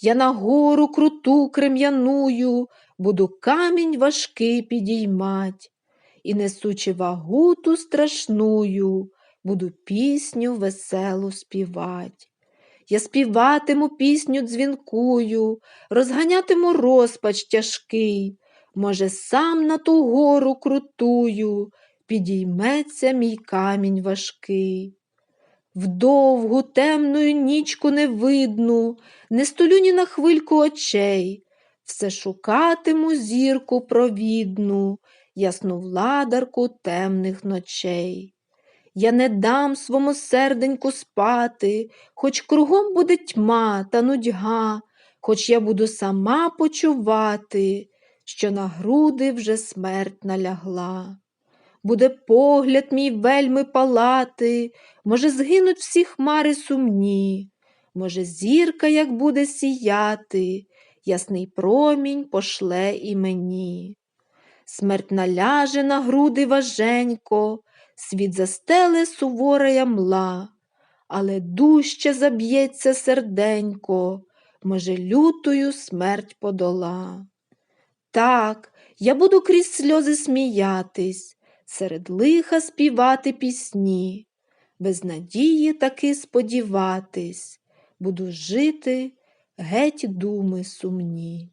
Я на гору круту крем'яную, буду камінь важкий підіймать, і, несучи вагу ту страшную, буду пісню веселу співать. Я співатиму пісню дзвінкую, розганятиму розпач тяжкий, може, сам на ту гору крутую, підійметься мій камінь важкий. Вдовгу темною нічку не видну, не столю ні на хвильку очей, все шукатиму зірку провідну, ясну владарку темних ночей. Я не дам свому серденьку спати, хоч кругом буде тьма та нудьга, хоч я буду сама почувати, що на груди вже смерть налягла. Буде погляд мій вельми палати, може, згинуть всі хмари сумні, може, зірка, як буде сіяти, ясний промінь пошле і мені. Смерть наляже на груди важенько, світ застеле сувора мла, але дужче заб'ється серденько, може, лютою смерть подола. Так, я буду крізь сльози сміятись, серед лиха співати пісні, без надії таки сподіватись, буду жити геть думи сумні.